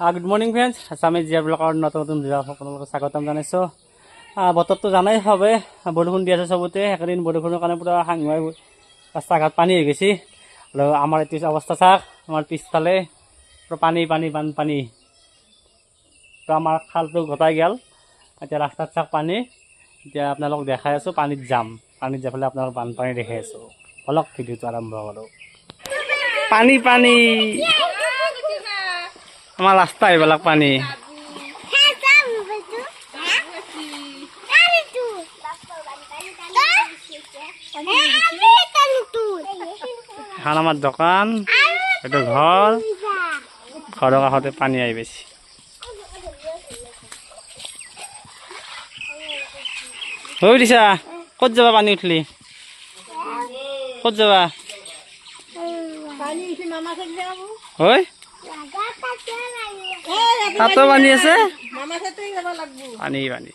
Good morning friends Assamese জীয়া ব্লকৰ নতুন নতুন আপোনালোকক স্বাগতম জনাইছোঁ। বতৰটো জানাই হবে। বৰষুণ দি আছে চবতে। সেইকেইদিন বৰষুণৰ কাৰণে পূৰা সাংঘাই ৰাস্তা ঘাট পানী হৈ গৈছে। আমাৰ এইটো অৱস্থা চাওক আমাৰ পিছফালে পূৰা পানী পানী বানপানী তো আমাৰ খালটো গটাই গ'ল। এতিয়া ৰাস্তাত চাওক পানী। এতিয়া আপোনালোকক দেখাই আছোঁ পানীত যাম পানীত পেলাই আপোনালোক বানপানী দেখাই আছোঁ। অলপ ভিডিঅ'টো আৰম্ভ কৰোঁ। পানী পানী। আমাৰ ৰাস্তা এইবিলাক পানী এখন আমাৰ দোকান এইটো ঘৰ ঘৰৰ কাষতে পানী আহি পাইছে হৈ দিছা ক'ত যাবা পানী উঠলি ক'ত যাবা হৈ তাতো পানী আছে পানী পানী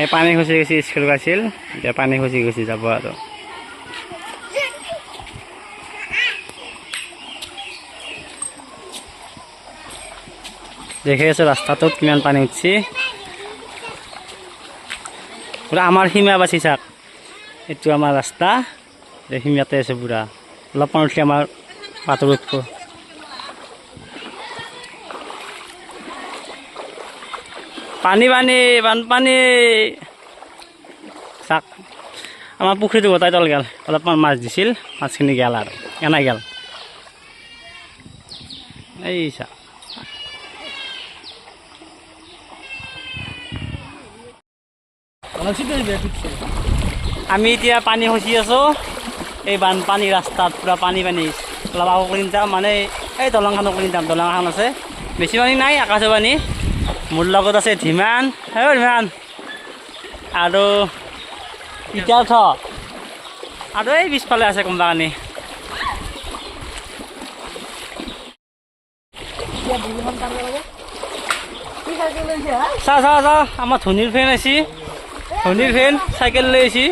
এই পানী খচি গৈছে স্কুল গৈছিল এতিয়া পানী খচি গৈছে যাব আৰু। দেখি আছো ৰাস্তাটোত কিমান পানী উঠছে। পুৰা আমাৰ সীমা বাচি চাক এইটো আমাৰ ৰাস্তা এই সীমাতে আছে পুৰা অলপমান উঠলে আমাৰ পাতৰ উঠব পানী পানী বানপানী চাক আমাৰ পুখুৰীটো গোটাই তল গেল অলপমান মাছ দিছিল মাছখিনি গেল আৰু এনাই গেল এই চাক আমি এতিয়া পানী খচি আছোঁ। এই বানপানী ৰাস্তাত পূৰা পানী পানী। অলপ আকৌ যাম মানে এই দলংখনত কৰিম যাম দলং এখন আছে। বেছি পানী নাই, আকাশে পানী। মোৰ লগত আছে ধীমান। হে ধীমান। আৰু ইটাৰ্থ আৰু এই পিছফালে আছে কোনোবা কানি চা চা চা আমাৰ ধনীৰ ফেন আহিছি। ধনীৰ ফেন চাইকেল লৈ আহিছি।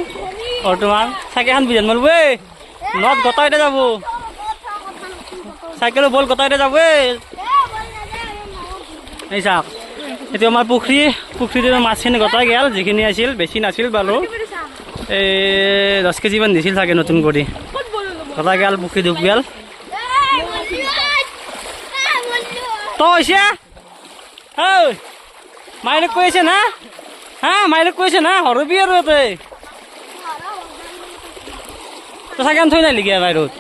বৰ্তমান চাইকেলখন বিজান মাৰিব এই নদ গটাইতে যাব। চাইকেলৰ বল গটাইতে যাব এই চাওক, এইটো আমাৰ পুখুৰী পুখুৰীটো মাছখিনি গটাই গেল, যিখিনি আছিল, বেছি নাছিল বাৰু। এই দহ কেজিমান দিছিল চাগে নতুন কৰি। গটাই গেল, পুখুৰী ডুব গেল। তই হৈছে? মাইলক কৈ আছে না? হা, মাইলক কৈছে না? হৰবি আৰু ইয়াতে। তই চাগে থৈ নাহিলি গিয়া বাহিৰত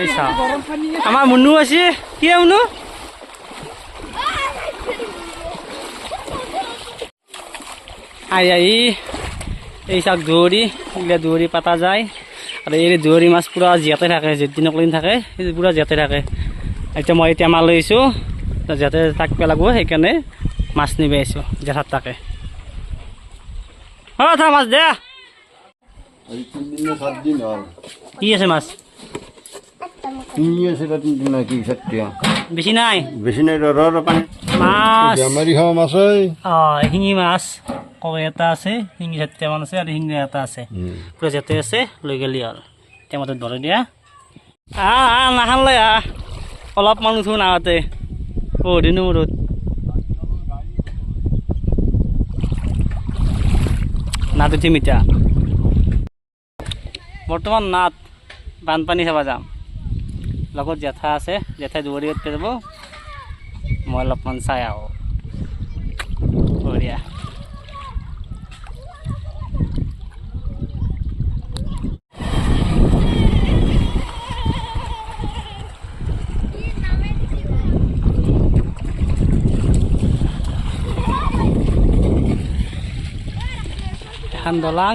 এই চা আমাৰ মুনু আছে। কি মুনু আই আই। এই চাওক দুৱৰি এইগিলা দুৱৰি পাতা যায়। আৰু এই দুৱৰি মাছ পূৰা জীয়াতে থাকে, যেদিনক লৈন থাকে সেই পূৰা জীয়াতে থাকে। এতিয়া মই এতিয়া মাল লৈ আহিছোঁ। যাতে তাক পেলাব, সেইকাৰণে মাছ নিব আহিছোঁ, জেঠাত তাকে। অ মাছ দে। এই তিন দিন না সাত দিন আর কি আছে মাছ? দিন সেটা তিন দিন নাকি নাই? বেশি নাই র র পানি। মাছ। অ শিঙি মাছ। কই এটা আছে শিঙি চাৰিটামান আছে আৰু শিঙি এটা আছে। পূৰা যাতে আছে লৈ গেলি হ'ল টেমাটো ধৰি দিয়া। আহ আহ নাখানলৈ আহ অলপমান উঠো নাহতে বহুত দিনৰ মূৰত নাট উঠিম এতিয়া। বৰ্তমান নাট বানপানী চাব যাম। লগত জেঠা আছে জেঠাই দুৱৰী যাব মই অলপমান চাই আহোঁ। বঢ়িয়া। দলাং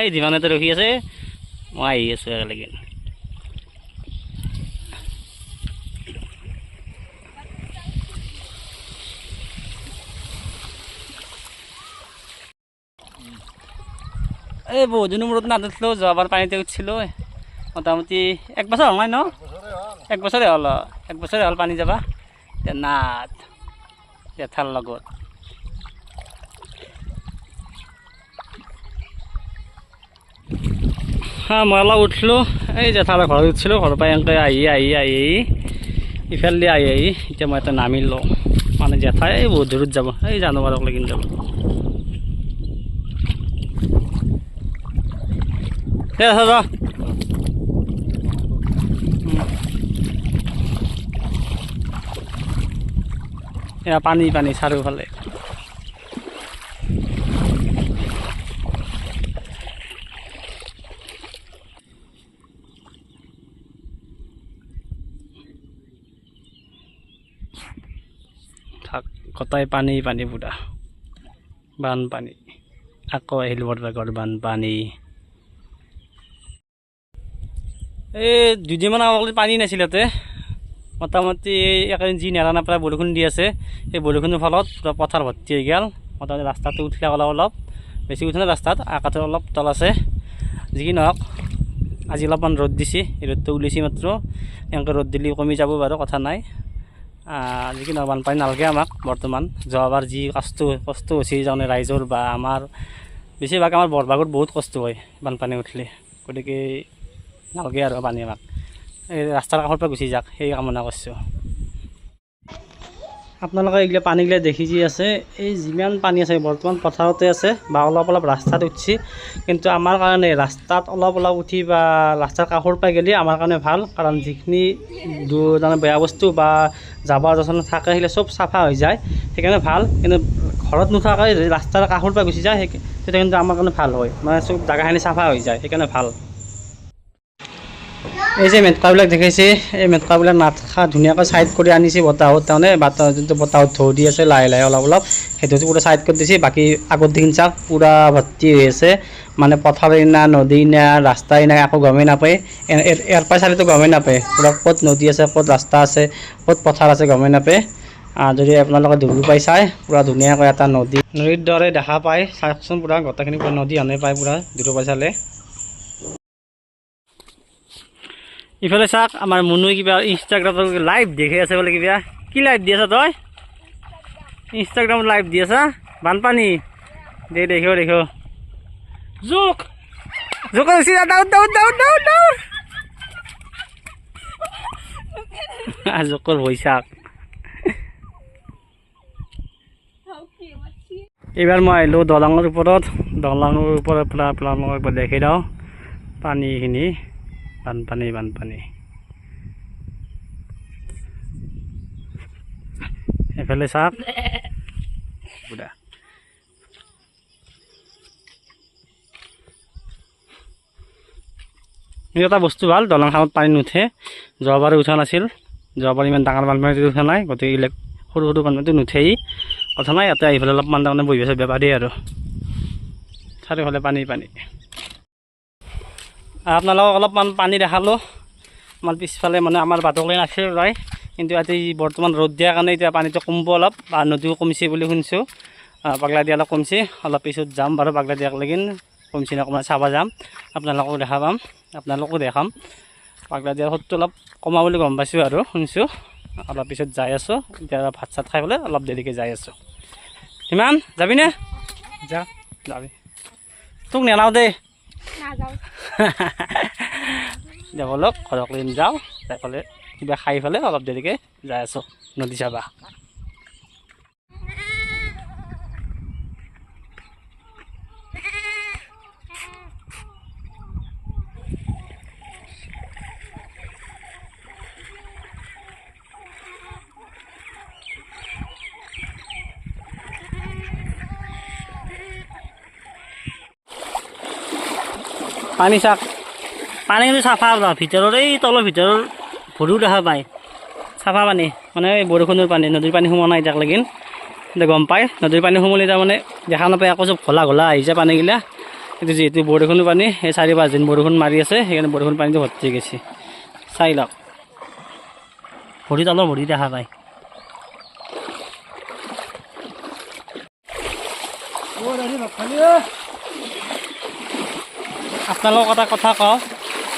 এই ধিমানেতো ৰখি আছে। মই আহি আছো একেলগে। এই বহুত দিনৰ মূৰত নাদছিলো যোৱাবাৰ পানীতে উঠিছিলো মোটামুটি এক বছৰ হ'ল নাই ন? এক বছৰে হ'ল এক বছৰে হ'ল পানী যাবা। নাথ জেঠাৰ লগত। হা মই অলপ উঠিলোঁ। এই জেঠাৰ ঘৰত উঠিছিলোঁ ঘৰৰ পৰা এনেকৈ আহি আহি আহি ইফালে আহি আহি এতিয়া মই এটা নামিলোঁ। মানে জেঠাই এই বহুত দূৰত যাব। এই জানুৱাৰক লাগি যাব। দে যা এয়া পানী পানী, চাৰিওফালে। কটাই পানী পানী পুৰা বানপানী। আকৌ আহিল বৰবাগৰ বানপানী। এই দুদিনমান আগলৈকে পানী নাছিল ইয়াতে। মোটামুটি একেদিন যি নেৰা নেপেৰা বৰষুণ দি আছে সেই বৰষুণৰ ফলত পূৰা পথাৰ ভৰ্তি হৈ গ'ল। মোটামুটি ৰাস্তাটো উঠিলে অলপ অলপ বেছি উঠা নাই ৰাস্তাত আকাশত অলপ তল আছে। যি কি নহওক আজি অলপমান ৰ'দ দিছে ৰ'দটো উলিছে মাত্ৰ। এনেকৈ ৰ'দ দিলে কমি যাব বাৰু কথা নাই। যি কি নহওক বানপানী নালাগে আমাক বৰ্তমান। যোৱাবাৰ যি কষ্ট কষ্ট হৈছে তাৰমানে ৰাইজৰ বা আমাৰ বেছিভাগ আমাৰ বৰভাগত বহুত কষ্ট হয় বানপানী উঠিলে। গতিকে নালাগে আৰু পানী আমাক। এই ৰাস্তাৰ কাষৰ পৰা গুচি যাওক সেই কামনা কৰিছোঁ। আপোনালোকে এইগিলা পানীগিলা দেখি যি আছে এই যিমান পানী আছে বৰ্তমান পথাৰতে আছে বা অলপ অলপ ৰাস্তাত উঠছি। কিন্তু আমাৰ কাৰণে ৰাস্তাত অলপ অলপ উঠি বা ৰাস্তাৰ কাষৰ পৰা গ'লে আমাৰ কাৰণে ভাল। কাৰণ যিখিনি তাৰমানে বেয়া বস্তু বা জাবৰ যচন থাকে সেইবিলাক চব চাফা হৈ যায়। সেইকাৰণে ভাল। কিন্তু ঘৰত নোথোৱাকৈ ৰাস্তাৰ কাষৰ পৰা গুচি যায় সেই তেতিয়া কিন্তু আমাৰ কাৰণে ভাল হয়। মানে চব জেগাখিনি চাফা হৈ যায়। সেইকাৰণে ভাল। এই যে মেটকাবিলাক দেখাইছে এই মেটকাবিলাক নাথা ধুনীয়াকৈ চাইড কৰি আনিছে বতাহত তাৰমানে বতাহ যোনটো বতাহত ধৌ দি আছে লাহে লাহে অলপ অলপ সেইটো পূৰা চাইড কৰি দিছে বাকী আগত দেখি চাওক পূৰা ভৰ্তি হৈ আছে মানে পথাৰেই না নদী না ৰাস্তাই নাই একো গমেই নাপায় ইয়াৰ পৰা চালেতো গমেই নাপায় পূৰা ক'ত নদী আছে ক'ত ৰাস্তা আছে ক'ত পথাৰ আছে গমেই নাপায় যদি আপোনালোকে দূৰ পাই চাই পূৰা ধুনীয়াকৈ এটা নদী নদীৰ দৰে দেখা পায় চাওকচোন পূৰা গোটেইখিনি পূৰা নদী হানে পায় পূৰা পাই চালে। ইফালে চাওক আমাৰ মুনুই কিবা ইনষ্টাগ্ৰামত লাইভ দেখি আছে বোলে কিবা। কি লাইভ দি আছা তই? ইনষ্টাগ্ৰামত লাইভ দি আছা? বানপানী। দে দেখিও দেখিও জোক! জোক ভয় চাওক এইবাৰ মই আহিলোঁ দলঙৰ ওপৰত। দলঙৰ ওপৰত পৰা আপোনালোকক একবাৰ দেখি দিওঁ। পানীখিনি। বানপানী বানপানী। এফালে চাওক এটা বস্তু ভাল দলংখনত পানী নুঠে। যোৱাবাৰ উঠা নাছিল। যোৱাবাৰ ইমান ডাঙৰ বানপানীটো উঠা নাই গতিকে এইবিলাক সৰু সৰু বানপানীটো নুঠেই। কথা নাই ইয়াতে আহি পেলাই অলপমান তাৰমানে বহি আছে বেপাৰী আৰু। চাৰিওফালে পানী পানী। আপোনালোকক অলপমান পানী দেখালোঁ। আমাৰ পিছফালে মানে আমাৰ বাটলৈ নাছিল প্ৰায়। কিন্তু এই বৰ্তমান ৰ'দ দিয়াৰ কাৰণে এতিয়া পানীটো কমিব অলপ বা নদীও কমিছে বুলি শুনিছোঁ। পাগলা দিয়া অলপ কমিছে। অলপ পিছত যাম বাৰু পাগলা দিয়াক লাগিন। কমিছে নে অকণমান চাব যাম। আপোনালোকক দেখা পাম। আপোনালোকো দেখাম। পাগলা দিয়াৰ সোঁতটো অলপ কমা বুলি গম পাইছোঁ আৰু শুনিছোঁ। অলপ পিছত যাই আছোঁ। এতিয়া ভাত চাত খাই পেলাই অলপ দেৰিকৈ যাই আছোঁ। সিমান যাবিনে যা। যাবি। তোক নেলাও দেই। যাব লওক ঘৰক লৈ যাওঁ যাই পেলাই কিবা খাই পেলাই অলপ দেৰিকৈ যাই আছোঁ। নদী চাবা। পানী চাক, পানী চাফা ন ভিতৰৰ এই তলৰ ভিতৰৰ ভৰিও দেখা পায়। চাফা পানী মানে বৰষুণৰ পানী, নদীৰ পানী সোমোৱা নাই এতিয়াক লাগিন এতিয়া গম পায়, নদীৰ পানী সোমালে তাৰমানে দেখা নাপায়, আকৌ চব ঘোলা ঘোলা আহিছে পানীগিলা। কিন্তু যিহেতু বৰষুণৰ পানী সেই চাৰি পাঁচদিন বৰষুণ মাৰি আছে, সেইকাৰণে বৰষুণ পানীটো ভৰ্তি গৈছে। চাই লওক। ভৰি তলৰ ভৰি দেখা পায়। আপোনালোকক এটা কথা কওঁ।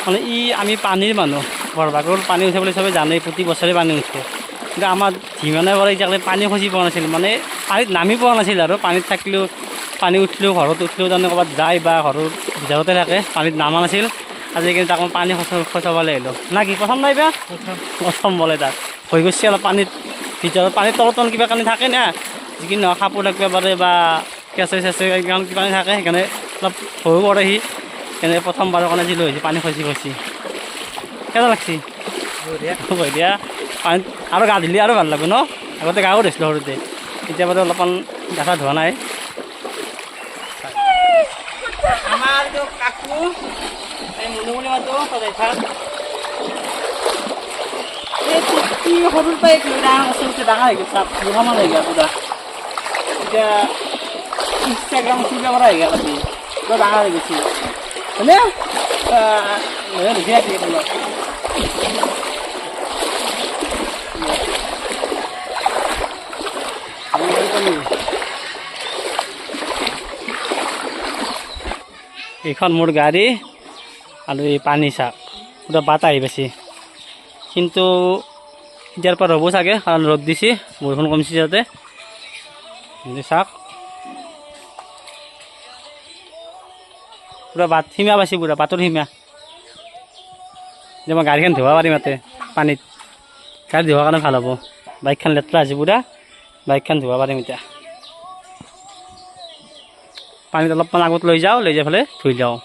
মানে ই, আমি পানীৰ মানুহ বৰভাগৰ পানী উঠে বুলি চবে জানেই, প্ৰতি বছৰে পানী উঠে। কিন্তু আমাৰ যিমানে পৰা এতিয়ালৈকে পানী খচি পোৱা নাছিল। মানে পানীত নামি পোৱা নাছিল আৰু। পানীত থাকিলেও, পানী উঠিলেও, ঘৰত উঠিলেও তাৰমানে ক'ৰবাত যায় বা ঘৰৰ ভিতৰতে থাকে, পানীত নামা নাছিল। আজিকালি তাক মই পানী খচ, খচাবলৈ আহিলোঁ। না কি, প্ৰথম নাই বেয়া প্ৰথম বোলে তাক। হৈ গৈছে অলপ পানীত। ভিতৰত পানীৰ তলত তলত কিবা কানি থাকে না। যিখিনি নহয় কাপোৰ থাকিব পাৰে বা কেঁচে চেঁচে কিবা কানি থাকে। সেইকাৰণে অলপ ভয়ো কৰে সি সেইকাৰণে প্ৰথমবাৰৰ কাৰণে যি লৈ আহিছে পানী খচি খচি। কেনে লাগছি? বঢ়িয়া। পানীত আৰু গা ধুলে আৰু ভালো লাগিব ন? আগতে গাও ধৰিছিলোঁ সৰুতে। এতিয়া বাৰু অলপমান দেখা ধোৱা নাই। সৰুৰ পৰাই ডাঙৰ আছে ডাঙৰ হৈ গৈছে দুশমান হৈ গ'ল পুৰা। এতিয়া ইনষ্টাগ্ৰাম চুব কৰা হৈ গ'ল ডাঙৰ হৈ গৈছে। আছোঁ এইবিলাক এইখন মোৰ গাড়ী আৰু এই পানী চাক পুৰা বাট আহি পাইছে কিন্তু এতিয়াৰ পৰা ৰ'ব চাগে, কাৰণ ৰ'দ দিছে, বৰষুণ কমিছে যাতে। চাওক। পুৰা বাট সীমা পাইছে পুৰা বাটৰ সীমা যে মই গাড়ীখন ধুব পাৰিম ইয়াতে পানীত। গাড়ী ধোৱাৰ কাৰণে ভালো হ'ব। বাইকখন লেতেৰা আছে পুৰা, বাইকখন ধুব পাৰিম এতিয়া পানীত অলপমান আগত লৈ যাওঁ, লৈ যাই পেলাই ধুই যাওঁ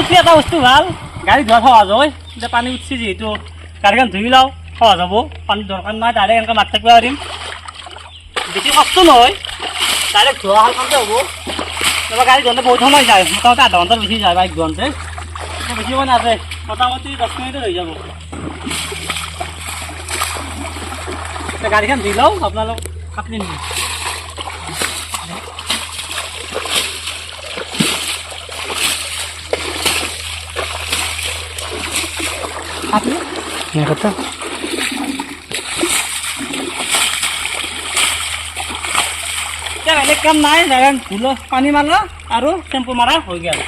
উঠি এটা বস্তু ভালো, গাড়ী ধোৱা সহজ হয়। এতিয়া পানী উঠছে যিহেতু গাড়ীখন ধুই লওঁ সহজ হ'ব পানী দৰকাৰ নাই, ডাইৰেক্ট এনেকৈ মাতি থাকিব পাৰিম। বেছি কষ্ট নহয়, ডাইৰেক্ট ধোৱা হাল কামতে হ'ব। তাৰপৰা গাড়ী ধোঁতে বহুত সময় যায়, মোটামুটি আধা ঘণ্টাৰ বেছি যায় বাইক এতিয়া বেছি সময় নাযায়, মোটামুটি দহ মিনিটে হৈ যাব। গাড়ীখন ধুই লওঁ, আপোনালোক আপুনি আপনি? কত কাম নাই? ডাইৰেক্ট ধুলো পানী মাৰলো আৰু চেম্পু মাৰা হৈ গ'ল।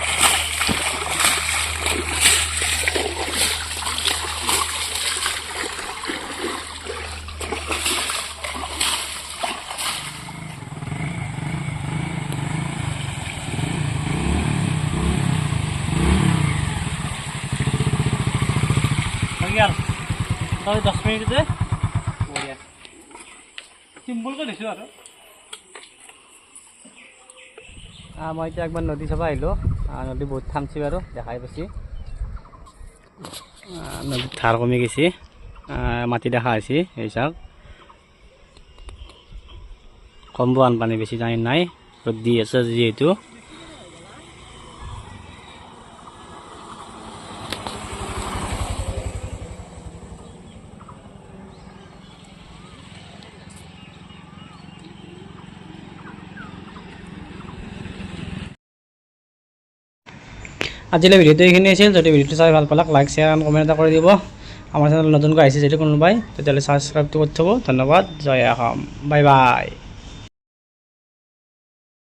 দহ মিনিটতে বঢ়িয়া চিম্পুলকৈ দিছোঁ আৰু। মই এতিয়া একবাৰ নদী চাব আহিলোঁ। আহ, নদী বহুত থামছি বাৰু দেখাই পাইছি। নদীত ধাৰ কমি গৈছে। মাটি দেখা হৈছে এই চাওক। কম বানপানী বেছি টাইম নাই ৰ'দ দি আছে যিহেতু। আজিলৈ ভিডিঅ'টো এইখিনি আছিল। যদি ভিডিঅ'টো চাই ভালো পালাক লাইক শ্বেয়াৰ আৰু কমেণ্ট এটা কৰি দিব। আমাৰ চেনেল নতুনকৈ আহিছে যদি কোনোবাই, তেতিয়াহ'লে ছাবস্ক্ৰাইবটো কৰি থ'ব। ধন্যবাদ। জয় অসম বাই বাই